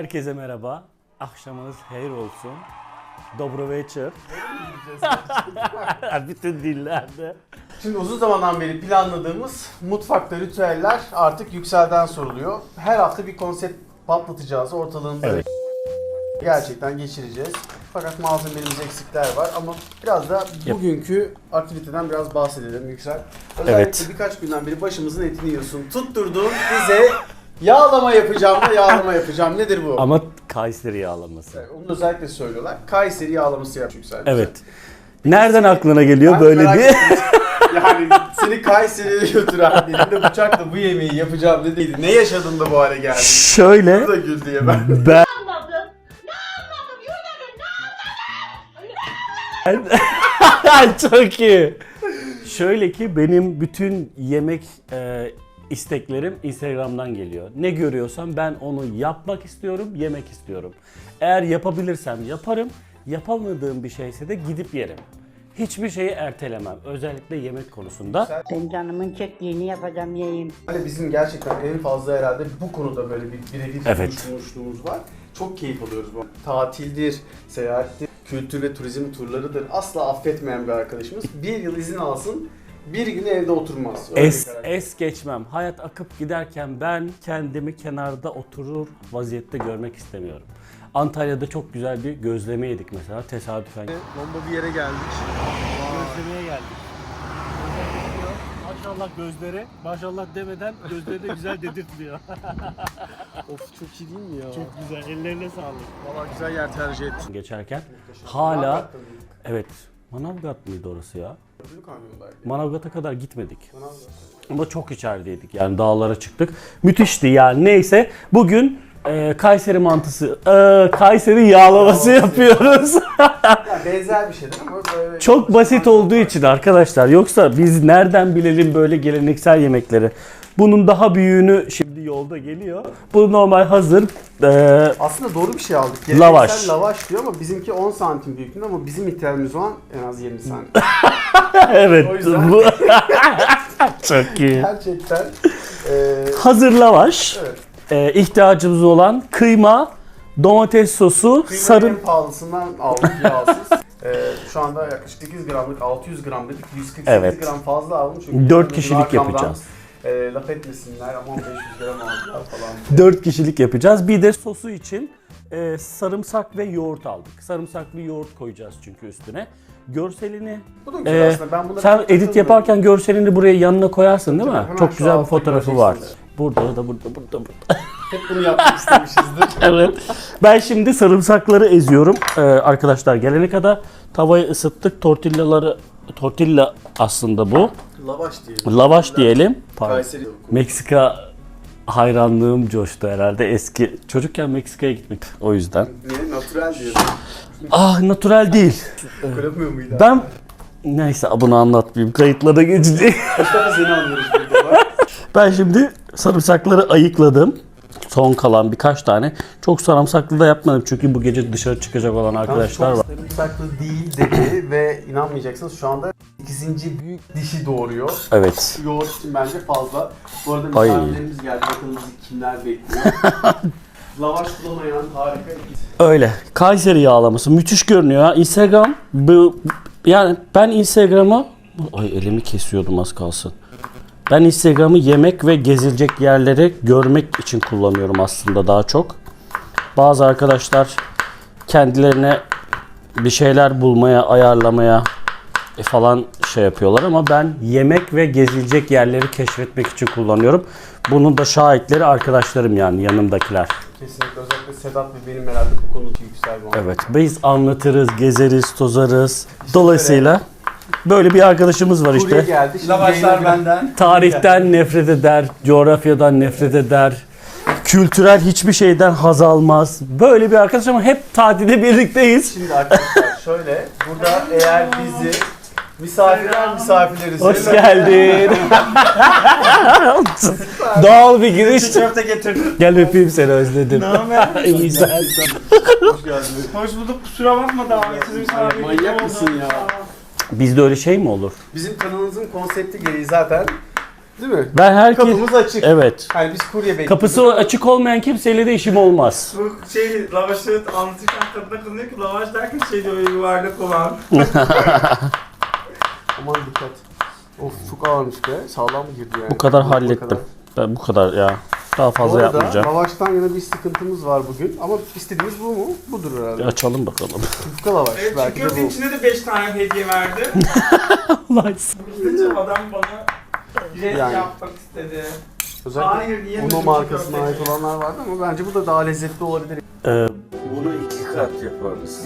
Herkese merhaba. Akşamınız hayır olsun. Dobro večer. Bütün dillerde. Şimdi uzun zamandan beri planladığımız mutfakta ritüeller artık yükselden soruluyor. Her hafta bir konsept patlatacağız ortalığında. Evet. Gerçekten geçireceğiz. Fakat malzemelerimiz eksikler var ama biraz da bugünkü aktiviteden biraz bahsedelim Yüksel. Özellikle Evet. birkaç günden beri başımızın etini yiyorsun. Tutturdun bize yağlama yapacağım da yağlama yapacağım. Nedir bu? Ama Kayseri yağlaması. Onu özellikle söylüyorlar. Kayseri yağlaması yap Yüksel. Evet. Nereden aklına geliyor Ben böyle merak diye? ettim. Yani seni Kayseri'ye götüren elinde bıçakla bu yemeği yapacağım dediydi. Ne yaşadın da bu hale geldin? Şöyle Bu da gül diye ben. ben anladım. Ne anladım? Yürüdüm. Ne anladım? çok iyi. Şöyle ki benim bütün yemek e, isteklerim Instagram'dan geliyor. Ne görüyorsam ben onu yapmak istiyorum, yemek istiyorum. Eğer yapabilirsem yaparım, yapamadığım bir şeyse de gidip yerim. Hiçbir şeyi ertelemem. Özellikle yemek konusunda. Ben canımın çektiğini yapacağım yiyeyim. Hani bizim gerçekten en fazla herhalde bu konuda böyle bir birebir Evet. konuşmuşluğumuz var. Çok keyif alıyoruz bu. Tatildir, seyahattir, kültür ve turizm turlarıdır. Asla affetmeyen bir arkadaşımız. Bir yıl izin alsın, bir gün evde oturmaz. Öyle bir Es, karakter. es geçmem. Hayat akıp giderken ben kendimi kenarda oturur vaziyette görmek istemiyorum. Antalya'da çok güzel bir gözleme yedik mesela tesadüfen. Bomba bir yere geldik. Gözlemeye geldik. Maşallah gözleri, maşallah demeden gözleri de güzel dedirtmiyor. Of çok iyi değil mi ya? Çok güzel, ellerine sağlık. Valla güzel yer tercih ettin. geçerken hala evet Manavgat mıydı orası ya? Kamyondaydı. Manavgat'a kadar gitmedik. Manavgat. Ama çok içerideydik yani dağlara çıktık. Müthişti yani neyse. Bugün e, Kayseri mantısı, e, Kayseri yağlaması yapıyoruz. Ya benzer bir şeydir ama böyle... çok basit olduğu için arkadaşlar. Yoksa biz nereden bilelim böyle geleneksel yemekleri? Bunun daha büyüğünü şimdi yolda geliyor. Bu normal hazır. e, Aslında doğru bir şey aldık. Lavaş. Geleneksel lavaş diyor ama bizimki 10 santim büyüklüğünde ama bizim ihtiyacımız olan en az 20 santim. evet. O yüzden- Bu çok iyi. Gerçekten e, Hazır lavaş. evet. e, ihtiyacımız olan kıyma, domates sosu, Kıymanın sarı en pahalısından aldık yağsız. e, şu anda yaklaşık 8 gramlık 600 gram dedik. 148 Evet. gram fazla aldım çünkü 4 bizim kişilik rakamdan, yapacağız. E, laf etmesinler aman 500 gram aldılar falan. 4 kişilik yapacağız. Bir de sosu için e, sarımsak ve yoğurt aldık. Sarımsaklı yoğurt koyacağız çünkü üstüne. Görselini Bu da güzel e, aslında. Ben buna sen edit yaparken görselini buraya yanına koyarsın değil mi? Tabii, hemen Çok şu güzel bir fotoğrafı var. Burada da burada burada burada. Hep bunu yapmak istemişizdir. evet. Ben şimdi sarımsakları eziyorum. Ee, arkadaşlar gelene kadar tavayı ısıttık. Tortillaları tortilla aslında bu. Lavaş diyelim. Lavaş diyelim. Pardon. Kayseri. Meksika hayranlığım coştu herhalde eski. Çocukken Meksika'ya gitmek o yüzden. Niye? Natural diyorsun. Ah natural değil. Kırılmıyor muydu? Ben neyse bunu anlatmayayım. Kayıtlara geçecek. Kaç seni anlıyoruz burada bak. Ben şimdi sarımsakları ayıkladım. Son kalan birkaç tane. Çok sarımsaklı da yapmadım çünkü bu gece dışarı çıkacak olan arkadaşlar var. Sarımsaklı değil dedi ve inanmayacaksınız şu anda ikinci büyük dişi doğuruyor. Evet. Yoğurt için bence fazla. Bu arada Ay. misafirlerimiz geldi. Bakalım bizi kimler bekliyor. Lavaş bulamayan harika. Öyle. Kayseri yağlaması müthiş görünüyor. ha. Instagram bu yani ben Instagram'a ay elimi kesiyordum az kalsın. Ben Instagram'ı yemek ve gezilecek yerleri görmek için kullanıyorum aslında daha çok. Bazı arkadaşlar kendilerine bir şeyler bulmaya, ayarlamaya e, falan şey yapıyorlar ama ben yemek ve gezilecek yerleri keşfetmek için kullanıyorum. Bunun da şahitleri arkadaşlarım yani yanımdakiler. Kesinlikle özellikle Sedat ve benim herhalde bu konuda yüksel Evet, biz anlatırız, gezeriz, tozarız. Dolayısıyla böyle bir arkadaşımız var Kurye işte. geldi. Şimdi Lavaşlar benden. Tarihten nefret eder, coğrafyadan nefret eder. Kültürel hiçbir şeyden haz almaz. Böyle bir arkadaş ama hep tatilde birlikteyiz. Şimdi arkadaşlar şöyle burada eğer bizi misafirler misafirleriz. Hoş geldin. Doğal bir giriş. Köfte getirdim. Gel öpeyim seni özledim. İyi sen. Hoş geldiniz. Hoş bulduk kusura bakma davetsiz misafir. Manyak mısın ya? Bizde öyle şey mi olur? Bizim kanalımızın konsepti gereği zaten Değil mi? Ben herkes... Kapımız açık. Evet. Yani biz kurye bekliyoruz. Kapısı açık olmayan kimseyle de işim olmaz. Bu şey lavaşı anlatırken kadına kızıyor ki lavaş derken şey diyor yuvarlak olan. Aman dikkat. Of çok ağırmış be. Sağlam girdi yani. Bu kadar hallettim. kadar. Ben bu kadar ya. Daha Bu fazla arada yapmayacağım. lavaştan yana bir sıkıntımız var bugün. Ama istediğimiz bu mu? Budur Bir herhalde. açalım bakalım. Yufka lavaş. Evet Belki çünkü de bu. içine de 5 tane hediye verdi. İşte adam bana jest Yani. yapmak istedi. Özellikle Hayır yiyemedim Uno bu markasına köfteyi. ait olanlar vardı ama bence bu da daha lezzetli olabilir. Ee, bunu iki kat yaparız.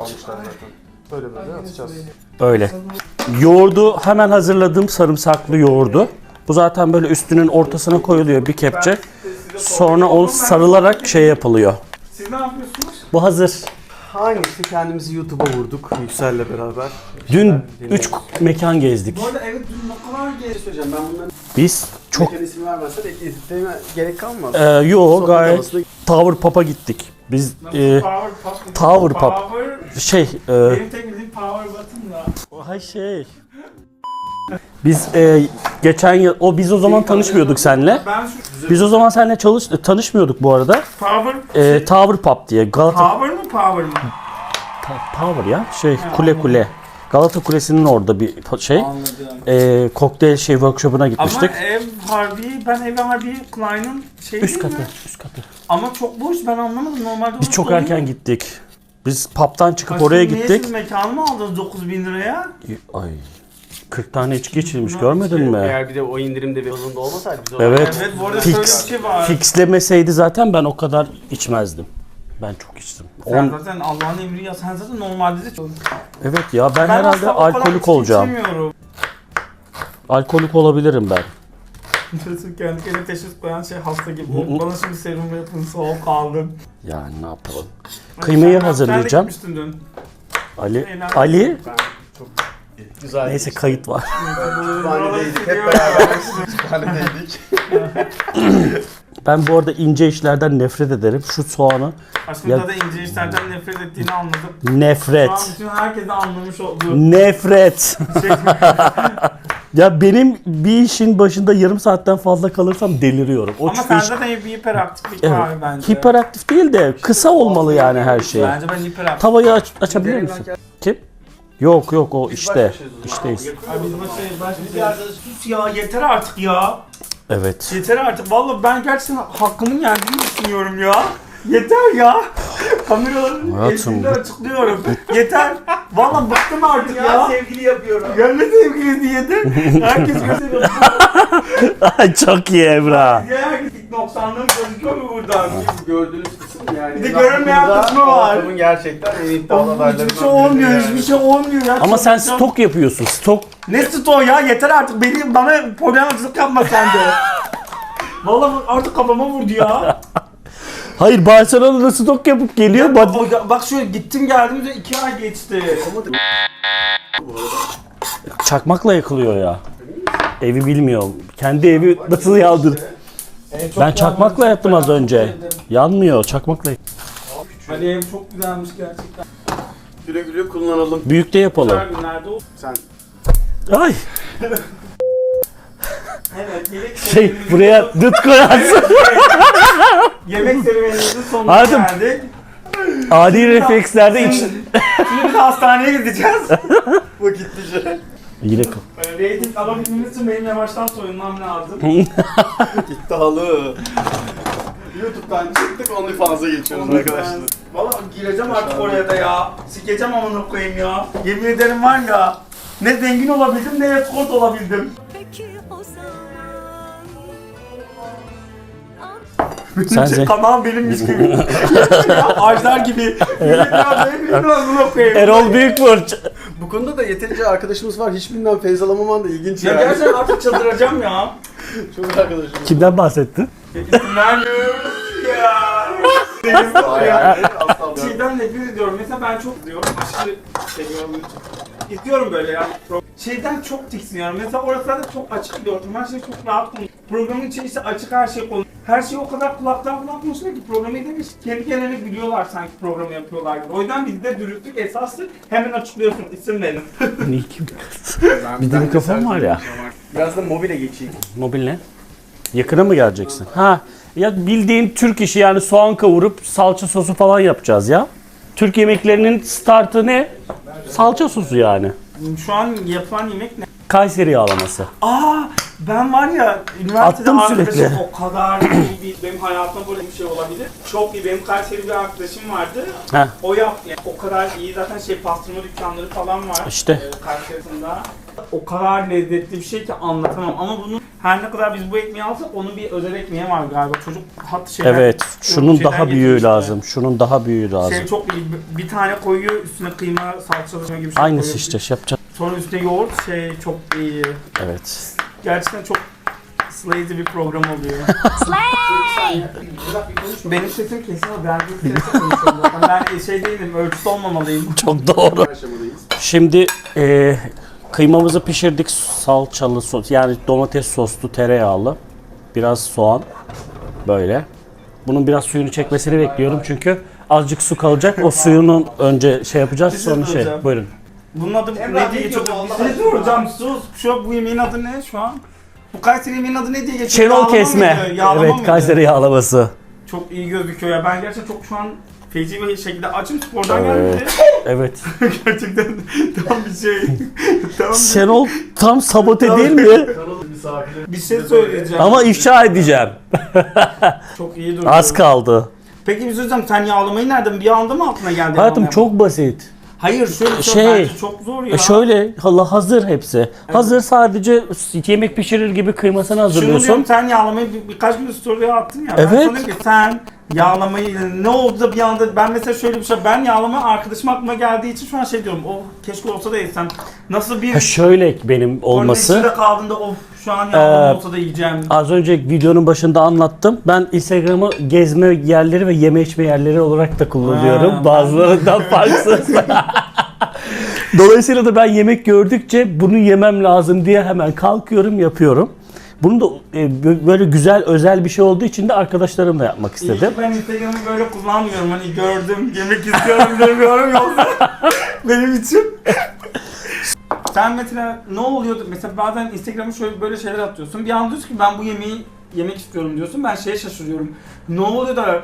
Almışlar zaten. Böyle böyle atacağız. Öyle. Yoğurdu hemen hazırladığım sarımsaklı yoğurdu. Bu zaten böyle üstünün ortasına koyuluyor bir kepçe. Sonra o sarılarak şey yapılıyor. Siz ne yapıyorsunuz? Bu hazır. Aynı işte kendimizi YouTube'a vurduk Yüksel'le beraber. Dün 3 mekan gezdik. Bu arada evet dün ne kadar söyleyeceğim ben bunların Biz çok mekan ismi vermezsen ekletmeme gerek kalmaz. e, yo Sohbet gayet havasında- Tower Pub'a gittik. Biz e, power pop? Tower pop. Power, şey e, benim tek bildiğim power button da. Hay şey. Biz e, geçen yıl o biz o zaman tanışmıyorduk seninle. Ben şu Biz o zaman seninle çalış tanışmıyorduk bu arada. power, E, Tower Pub diye Galata power mı power mı? Ta- Tower ya şey kule kule. Galata Kulesi'nin orada bir pa- şey. Anladım. E, kokteyl şey workshop'una gitmiştik. Ama ev Harbi, ben ev Harbi Klein'ın şey üst değil katı, mi? üst katı. Ama çok boş ben anlamadım normalde. Biz orası çok dolu. erken gittik. Biz pub'tan çıkıp Aşkım, oraya niye gittik. siz mekanı mı aldınız 9000 liraya? Ay 40 tane içki içilmiş görmedin mi? Eğer bir de o indirimde bir hızında olmasaydı biz o Evet. Evet bu arada Fix. şöyle bir şey var. Fixlemeseydi zaten ben o kadar içmezdim. Ben çok içtim. Sen On, zaten Allah'ın emri ya sen zaten normalde de çok... evet ya ben, Ben herhalde asla o kadar alkolik içki olacağım. Alkolik olabilirim ben. Diyorsun kendi kendine teşhis koyan şey hasta gibi. Bana şimdi serum yapın soğuk kaldım. Yani ne yapalım? Kıymayı Sen- hazırlayacağım. Sen de gitmiştin dün. Ali, Eğlendim. Ali Ben çok güzel. neyse kayıt var. Kütüphanedeydik hep beraber kütüphanedeydik. Ben bu arada ince işlerden nefret ederim. Şu soğanı Aşkım Ya- da ince işlerden nefret ettiğini anladım. Şu nefret. an bütün herkes de anlamış oldu. Nefret. Şey, Ya benim bir işin başında yarım saatten fazla kalırsam deliriyorum. O ama çünkü sen iş- zaten bir hiperaktiflik Evet. var bence. hiperaktif değil de kısa olmalı yani her şey. Bence ben hiperaktif. Tavayı aç, açabilir misin? Kim? Yok yok o işte. İşteyiz. Ay biz başa başlayacağız. Sus ya yeter artık ya. Evet. Yeter artık. Vallahi ben gerçekten hakkımın geldiğini düşünüyorum ya. Yeter ya. Kameraların Hayatım, bu- açıklıyorum. Yeter. Vallahi bıktım artık ya. sevgili yapıyorum. Ya ne sevgili diyedir. Herkes gösteriyor. Çok iyi Emrah. Ya herkes noksanlığım gözüküyor mu buradan? Gördüğünüz kısım yani. Bir de görünmeyen Burada kısmı var. Ortamın gerçekten en iddialı adaylarından Hiçbir şey olmuyor, biri hiçbir şey olmuyor ya. Ama sen Çalışacağım. stok yapıyorsun. Stok. Ne stok ya? Yeter artık. Beni bana problematizlik yapma sen de. Vallahi artık kafama vurdu ya. Hayır Barcelona'da stok yapıp geliyor. bak, Bak, bak şöyle gittim geldim de iki ay geçti. çakmakla yakılıyor ya. Evi bilmiyorum. Kendi evi nasıl yaldır? Ben çakmakla yaptım az önce. Yanmıyor çakmakla. Hani ev çok güzelmiş gerçekten. Güle güle kullanalım. Büyükte yapalım. Güzel günlerde o. Sen Ay Evet, şey buraya dıt koyarsın. Serüvenimizin sonuna Hadi. geldik. Adi reflekslerde iç. Şimdi biz hastaneye gideceğiz. vakitlice. Yine kal. Ee, Rating alabilmemiz için benim yavaştan soyunmam lazım. İddialı. YouTube'dan çıktık OnlyFans'a geçiyoruz arkadaşlar. Valla gireceğim artık oraya da ya. Sikeceğim amına koyayım ya. Yemin ederim var ya. Ne zengin olabildim ne escort olabildim. Sen ze- Kanal benimmiş gibi. ya, Ajdar gibi. Benim. Erol Büyükburç. Bu konuda da yeterince arkadaşımız var. Hiçbirinden feyz alamaman da ilginç Ya yani. gerçekten artık çıldıracağım ya. Çok arkadaşımız. Kimden bahsettin? İsim vermiyorum ya. Deniz ya. Yani nefret ediyorum. Mesela ben çok diyorum. Aşırı seviyorum. İstiyorum böyle ya. Şeyden çok tiksiniyorum. Mesela orası da çok açık bir ortam. Her şey çok rahat konu. Programın içi işte açık her şey konu. her şeyi o kadar kulaktan kulakmışlar ki programı edemiyor. Kendi kendilerine gülüyorlar sanki programı yapıyorlar gibi. O yüzden bizde dürüstlük esastır. Hemen açıklıyorsun isim benim. Niye kim? Bir de mikrofon var ya. Biraz da mobile geçeyim. Mobil ne? Yakına mı geleceksin? Ha. Ya bildiğin Türk işi yani soğan kavurup salça sosu falan yapacağız ya. Türk yemeklerinin startı ne? Salça sosu yani. Şu an yapılan yemek ne? Kayseri yağlaması. Aa ben var ya üniversitede Attım arkadaşım sürekli. o kadar iyi bir benim hayatımda böyle bir şey olabilir. Çok iyi benim Kayseri bir arkadaşım vardı. Heh. O yaptı. Yani o kadar iyi zaten şey pastırma dükkanları falan var. İşte. e, Kayseri'sinde. O kadar lezzetli bir şey ki anlatamam ama bunu her ne kadar biz bu ekmeği alsak onun bir özel ekmeği var galiba. Çocuk hat şeyler. Evet. Şunun daha büyüğü getirmişti. lazım. Şunun daha büyüğü lazım. Şey çok iyi. Bir tane koyuyor üstüne kıyma, salça gibi bir şey Aynısı koyuyor. işte şey yapacağız. Sonra üstüne yoğurt şey çok iyi. Evet. Gerçekten çok slazy bir program oluyor. Benim sesim kesin ama ben bir sesle konuşuyorum zaten. Ben şey değilim, ölçüsü olmamalıyım. Çok doğru. Aşamadayız. Şimdi e, kıymamızı pişirdik. Salçalı sos yani domates soslu tereyağlı. Biraz soğan. Böyle. Bunun biraz suyunu çekmesini bekliyorum çünkü azıcık su kalacak. O suyunun önce şey yapacağız şey sonra şey. soracağım. Buyurun. Bunun adı ne diye ne geçiyor? diyor bu Bir Allah şey soracağım, sus. Şu an bu yemeğin adı ne şu an? Bu Kayseri yemeğin adı ne diye geçiyor? Şenol Yağlama kesme. mıydı? Yağlama evet mıydı? Kayseri yağlaması. Çok iyi gözüküyor ya. Ben gerçekten çok şu an feci bir şekilde açım spordan geldi. Evet. gerçekten tam bir şey. tam bir, Şenol tam sabote değil mi? Kanalın misafiri. bir şey söyleyeceğim. Ama ifşa edeceğim. çok iyi duruyor. Az kaldı. Peki bir şey söyleyeceğim. Sen yağlamayı nereden? Bir anda mı aklına geldi? Hayatım yağlama çok basit. Hayır şöyle bir şey, Şey, bence çok zor ya. E şöyle hala hazır hepsi. Hazır sadece yemek pişirir gibi kıymasını Şunu diyorum hazırlıyorsun. sen yağlamayı bir, birkaç gün story'e attın ya. Ben Evet. sana diyorum ki sen yağlamayı ne oldu da bir anda ben mesela şöyle bir şey ben yağlama arkadaşım aklıma geldiği için şu an şey diyorum. Oh keşke olsa da yesem. Nasıl bir Ha şöyle benim olması. içinde kaldığında of şu an yağlama Ee, olsa da yiyeceğim. Az önce videonun başında anlattım. Ben Instagram'ı gezme yerleri ve yeme içme yerleri olarak da kullanıyorum. Ha, Bazılarından farksız. Dolayısıyla da ben yemek gördükçe bunu yemem lazım diye hemen kalkıyorum yapıyorum. Bunu da e, bö- böyle güzel özel bir şey olduğu için de arkadaşlarımla yapmak İyi istedim. ki ben Instagram'ı böyle kullanmıyorum. Hani gördüm, yemek istiyorum demiyorum yoksa benim için. Sen mesela ne oluyordu? Mesela bazen Instagram'a şöyle böyle şeyler atıyorsun. Bir anda diyorsun ki ben bu yemeği yemek istiyorum diyorsun. Ben şeye şaşırıyorum. Ne oluyor da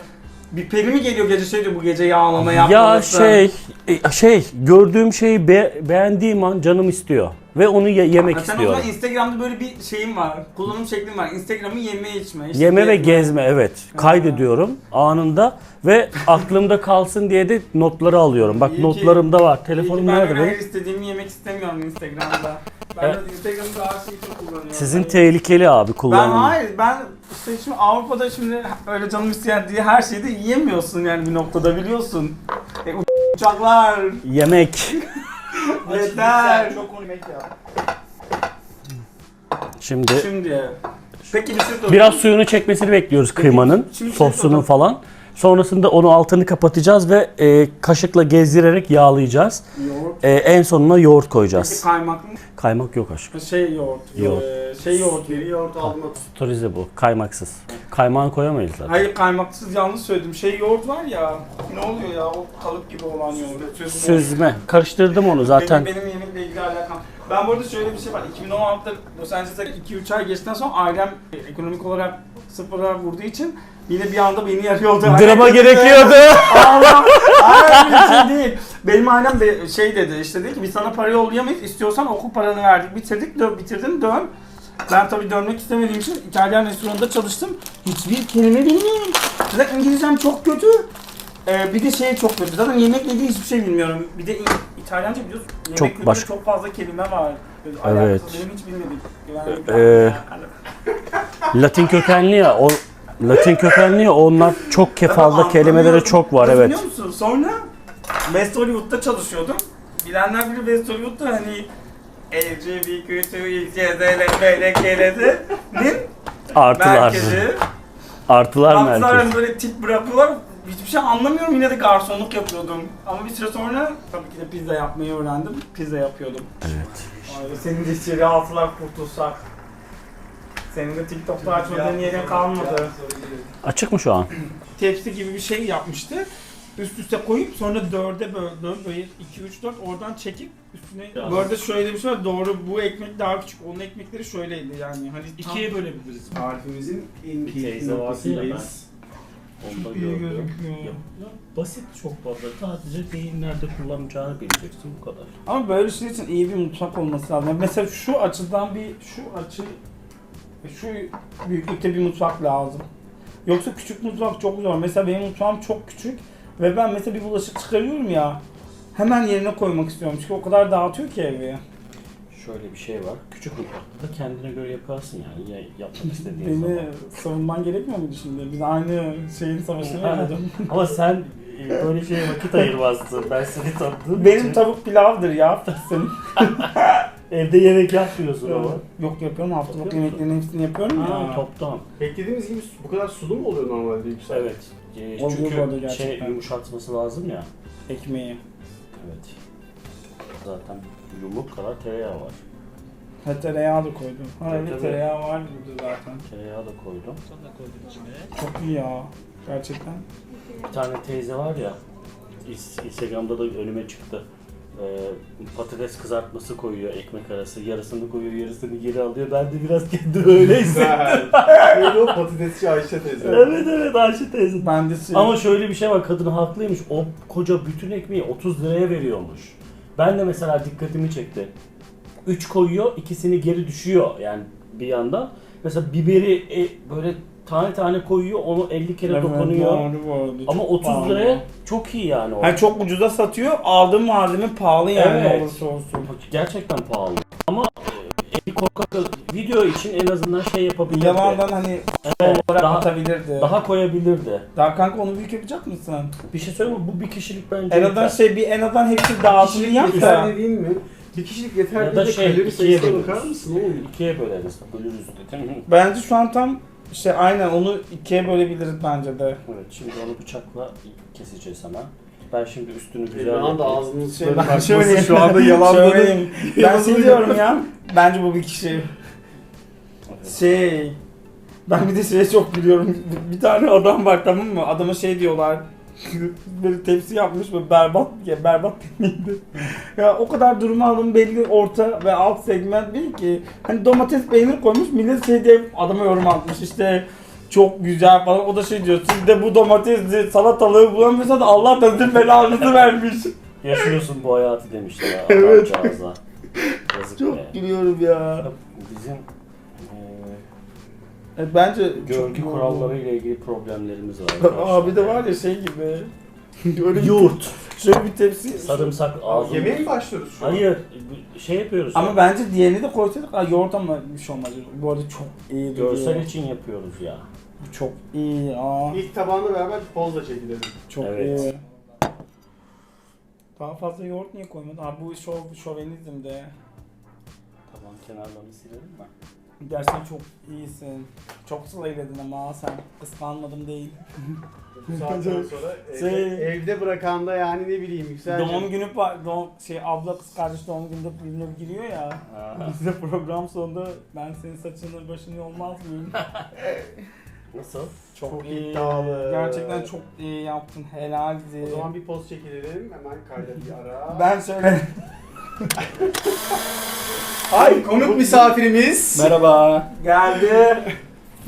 bir peri mi geliyor gece şey diyor bu gece yağlama Ya yapmalısın. şey e, şey gördüğüm şeyi be- beğendiğim an canım istiyor ve onu ye- yemek Ha, sen o istiyorum. zaman Instagram'da böyle bir şeyim var. Kullanım şeklim var. Instagram'ı yeme içme. işte Yeme ve gezme. gezme evet. Kaydediyorum anında ve aklımda kalsın diye de notları alıyorum. Bak İyi ki- notlarımda var. Telefonum ben nerede öyle benim? her istediğimi yemek istemiyorum Instagram'da. Ben Evet. de Instagram'da her şeyi çok kullanıyorum. Sizin tehlikeli abi Ben kullanım. hayır ben işte şimdi Avrupa'da şimdi öyle canım isteyen diye her şeyi de yiyemiyorsun yani bir noktada biliyorsun. E, uçaklar Yemek. yeter. Çok konu yemek ya. Şimdi Şimdi peki bir şey sorayım. biraz suyunu çekmesini bekliyoruz kıymanın, şimdi şey sosunun falan. Sonrasında onu altını kapatacağız ve e, kaşıkla gezdirerek yağlayacağız. yoğurt. E, en sonuna yoğurt Peki koyacağız. kaymaklı mı? Kaymak yok aşkım. Şey yoğurt. Yoğurt. Ee, şey yoğurt. Geri yoğurt aldım. Storize bu. Kaymaksız. Kaymağını koyamayız zaten. Hayır kaymaksız yanlış söyledim. Şey yoğurt var ya. Ne oluyor ya o kalıp gibi olan yoğurt. Süzme. Süzme. Karıştırdım onu zaten. Benim, benim yemekle ilgili alakam. Ben burada şöyle bir şey var. 2016'da Los Angeles'ta 2-3 ay geçtikten sonra ailem ekonomik olarak sıfıra vurduğu için yine bir anda beni yarıyordu. Drama gerekiyordu. Allah! Hayır şey değil. Benim ailem de şey dedi işte dedi ki biz sana para yollayamayız. İstiyorsan okul paranı verdik. Bitirdik dön, bitirdin dön. Ben tabii dönmek istemediğim için İtalyan restoranında çalıştım. Hiçbir kelime bilmiyorum. Zaten İngilizcem çok kötü. Ee, bir de şey çok kötü. Zaten yemekle ilgili hiçbir şey bilmiyorum. Bir de İtalyanca biliyorsun. Yemek Çok başka. çok fazla kelime var. Evet. Ee, Latin kökenli ya o Latin kökenli ya onlar çok kefalda anlamıyorum. çok var Biliyor evet. musun? Sonra West Hollywood'da çalışıyordum. Bilenler bilir West Hollywood'da hani LGBTQ'nin Artılar. merkezi. Artılar Artılar merkezi. hani böyle tip bırakıyorlar. Hiçbir şey anlamıyorum yine de garsonluk yapıyordum. Ama bir süre sonra tabii ki de pizza yapmayı öğrendim. Pizza yapıyordum. Evet. Ay, senin de içeri altılar kurtulsak. Senin de TikTok'ta açmadığın yere kalmadı. Açık mı şu an? Tepsi gibi bir şey yapmıştı. Üst üste koyup sonra dörde böldü. Böyle 2, 3, 4 oradan çekip üstüne... Bu arada şöyle bir şey var. Doğru bu ekmek daha küçük. Onun ekmekleri şöyleydi yani. Hani tam- İkiye bölebiliriz. Tarifimizin en keyifli teyze noktasındayız. Onda Çok iyi gördüm. gözüküyor. Ya, ya basit çok fazla. Sadece neyin nerede kullanacağını bileceksin bu kadar. Ama böyle şey için iyi bir mutfak olması lazım. Mesela şu açıdan bir şu açı şu büyüklükte bir mutfak lazım. Yoksa küçük mutfak çok zor. Mesela benim mutfağım çok küçük ve ben mesela bir bulaşık çıkarıyorum ya hemen yerine koymak istiyorum çünkü o kadar dağıtıyor ki evi. Şöyle bir şey var. Küçük mutfakta da kendine göre yaparsın yani. Ya, yapmak istediğin Beni zaman. savunman gerekmiyor muydu şimdi? Biz aynı şeyin savaşını veriyorduk. Ama sen e, böyle şeye vakit ayırmazsın. Ben seni tanıdığım Benim için tavuk pilavdır ya senin. evde yemek yapmıyorsun ama. Yok yapıyorum haftalık Yapıyor musun? yemeklerin hepsini yapıyorum Ha, ya. toptan. Beklediğimiz gibi bu kadar sulu mu oluyor normalde yüksel? Evet. E, Oluyor bu arada çünkü şey gerçekten. yumuşatması lazım ya. Ekmeği. Evet. Zaten yumruk kadar tereyağı var. Ha tereyağı da koydum. Ha evet tereyağı var burada zaten. Tereyağı da koydum. Sen de koydun içine. Çok iyi ya. Gerçekten. Bir tane teyze var ya, is- Instagram'da da önüme çıktı. Ee, patates kızartması koyuyor ekmek arası. Yarısını koyuyor, yarısını geri alıyor. Ben de biraz kendimi öyle hissettim. Neydi o patatesçi Ayşe teyze? evet evet Ayşe teyze. Ben de. Ama şöyle bir şey var, kadın haklıymış. O koca bütün ekmeği 30 liraya veriyormuş. Ben de mesela dikkatimi çekti. 3 koyuyor, ikisini geri düşüyor yani bir yandan. Mesela biberi e, böyle tane tane koyuyor, onu 50 kere Evet, dokunuyor. doğru bu arada. Ama Çok 30 pahalı. liraya çok iyi yani o. Ha çok ucuza satıyor. Aldığım malzeme pahalı yani Evet. olursa olsun. Gerçekten pahalı. Ama Coca-Cola video için en azından şey yapabilirdi. Yalandan hani Evet, olarak daha, atabilirdi. Daha, daha koyabilirdi. kanka onu büyük yapacak mısın? Bir şey söyleyeyim mi? Bu bir kişilik bence En azından şey bir en azından hepsi dağıtımını yap yeter da. dediğin mi? Bir kişilik yeter Ya da şey, kalori ikiye sayısına bakar mısın oğlum? İkiye böleriz. Bölürüz dedim. Bence şu an tam işte aynen onu ikiye bölebiliriz bence de. Evet şimdi onu bıçakla keseceğiz hemen. Ben şimdi üstünü güzel yapayım. Şey, suları ben bakması şöyle- şu anda yalanların Ben şey diyorum ya. Bence bu bir kişi. Şey. Ben bir de şeye çok gülüyorum. Bir tane adam var tamam mı? Adama şey diyorlar. böyle tepsi yapmış ve berbat ya berbat miydi? ya o kadar durumu alın belli orta ve alt segment değil ki. Hani domates peynir koymuş millet şey diye adama yorum atmış işte çok güzel falan. O da şey diyor siz de bu domatesli salatalığı bulamıyorsa da Allah da belanızı vermiş. Yaşıyorsun bu hayatı demişler ya Evet. Yazık Çok be. gülüyorum ya. Bizim eee, E, bence görgü çok kuralları ile ilgili problemlerimiz var. Abi de var ya şey gibi. Öyle bir- Yoğurt. Şöyle bir tepsi. Sarımsak ağzını. Yemeğe mi başlıyoruz şu an? Hayır, bu- şey yapıyoruz. Ama bence diğerini de koysaydık ha, yoğurt ama bir şey olmaz. Bu arada çok iyi duruyor. görsel için yapıyoruz ya. Bu çok iyi. Aa, İlk tabağında beraber bir poz da çekilelim. çok Evet. iyi. Daha fazla yoğurt niye koymadın? Abi bu şov, şovenizmde. Taban kenarlarını silelim mi? Gerçekten çok iyisin. Çok slayledin ama sen. Kıskanmadım değil. Bu saatten sonra evde, Şey- evde bırakan da yani ne bileyim yükselce. Doğum günü pa- doğum, şey abla kız kardeş doğum gününde birbirine giriyor ya. Bize program sonunda ben senin saçını başını yolmaz mıyım? Nasıl? Çok, Çok iyi. iddialı. Gerçekten çok iyi yaptın. Helaldi. O zaman bir poz çekilelim. Hemen kayda bir ara. ben şöyle Ay konuk misafirimiz. Merhaba. Geldi.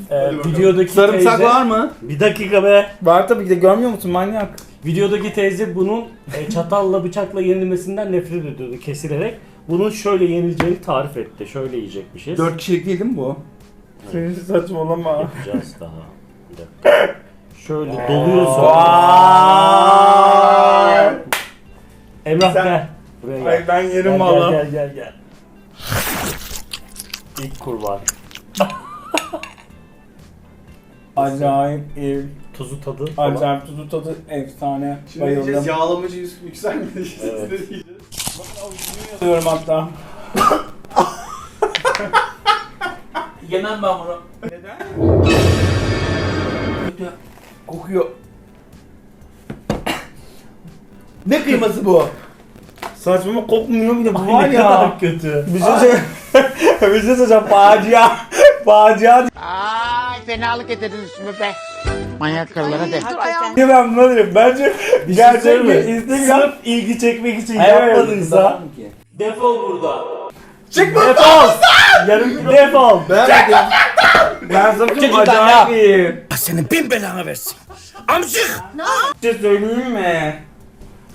Ee, videodaki Sarımsak teyze... var mı? Bir dakika be. Var tabii ki de görmüyor musun manyak? Videodaki teyze bunun e, çatalla bıçakla yenilmesinden nefret ediyordu kesilerek. Bunun şöyle yenileceğini tarif etti. Şöyle yiyecekmişiz. 4 kişilik değil mi bu? Senin saçmalama. Yapacağız daha. Bir dakika. Şöyle doluyorsun. Vay! Emrah Sen- gel. Buraya gel. Ay ben Gel, yerim gel, valla. gel gel gel. İlk kurban. Acayip iyi. Tuzu tadı falan. Acayip tuzu tadı efsane. Şimdi diyeceğiz Bayıldım. yağlamacı yük- yükselmedi. Evet. Ne diyeceğiz? Diyorum hatta. Yemem ben bunu. Neden? Kokuyor. Ne kıyması bu? Saçmama kokmuyor bir de bu var ya. kadar kötü. Bir şey söyle- bir şey söyleyeceğim facia. Facia Ay fenalık ederiz şimdi be. Manyak karılara de. diye ben buna derim. Bence gerçek söyleyeyim bir mi? Instagram Sırf ilgi çekmek için yapmadıysa defol burada. Çık Defol. Yarım kilo defol. Beğenmedim. Ben sana çok acayip iyi. Senin bin belanı versin. Amcık! Bir şey söyleyeyim mi?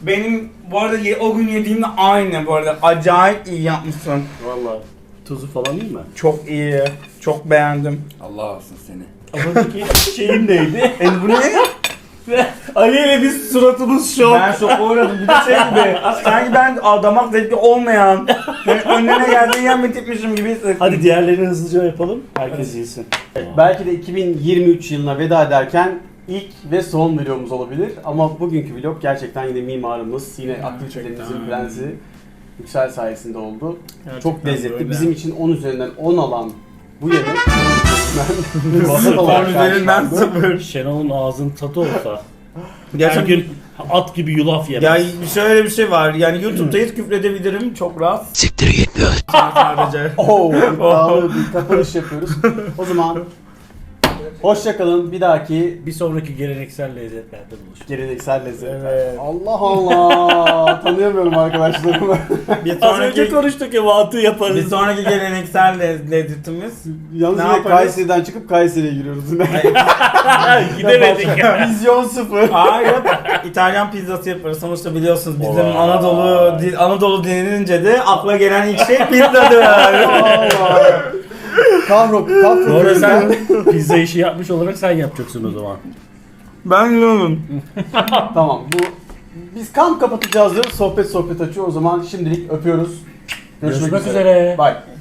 Benim bu arada ye- o gün yediğimle aynı bu arada. Acayip iyi yapmışsın. Vallahi tuzu falan iyi mi? Çok iyi. Çok beğendim. Allah alsın seni. Aradaki şeyin neydi? E bu ne? Ali ile biz suratımız şok. Ben şoka uğradım. Bir de şey gibi. Sanki ben aa, damak zevki olmayan, yani önüne geldiği yemek gitmişim gibi hissettim. Hadi diğerlerini hızlıca yapalım. Herkes yesin. Belki de 2023 yılına veda ederken ilk ve son videomuz olabilir. Ama bugünkü vlog gerçekten yine mimarımız, yine aktivitelerimizin prensi Yüksel sayesinde oldu. Çok lezzetli. Bizim için 10 üzerinden 10 alan bu yemek ben üzerinden sıfır. Şenol'un ağzının tadı olsa. Her Gerçekten gün at gibi yulaf yemez. Ya şöyle bir şey var. Yani YouTube'da hiç küfredebilirim çok rahat. Siktir gitmiyor. Sadece. Oo, iddialı bir kapanış yapıyoruz. O zaman hoşça kalın. Bir dahaki Bir sonraki geleneksel lezzetlerde buluşuruz. geleneksel lezzet. Evet. Allah Allah. Tanıyamıyorum arkadaşlarımı. Bir Az önce sonraki konuştuk ya mantı yaparız. bir sonraki geleneksel le- lezzetimiz. Yalnız Ne yine yaparız? Kayseri'den çıkıp Kayseri'ye giriyoruz. Gidemedik. Vizyon sıfır. Hayır, İtalyan pizzası yaparız. Sonuçta biliyorsunuz bizim Vay. Anadolu dil, Anadolu denilince de akla gelen ilk şey pizzadır. Allah. Kahro, kahro. Sonra sen pizza işi yapmış olarak sen yapacaksın o zaman. ben yiyorum. Tamam bu biz kamp kapatacağız diyoruz. Sohbet sohbet açıyor. O zaman şimdilik öpüyoruz. Görüşmek üzere. Bye.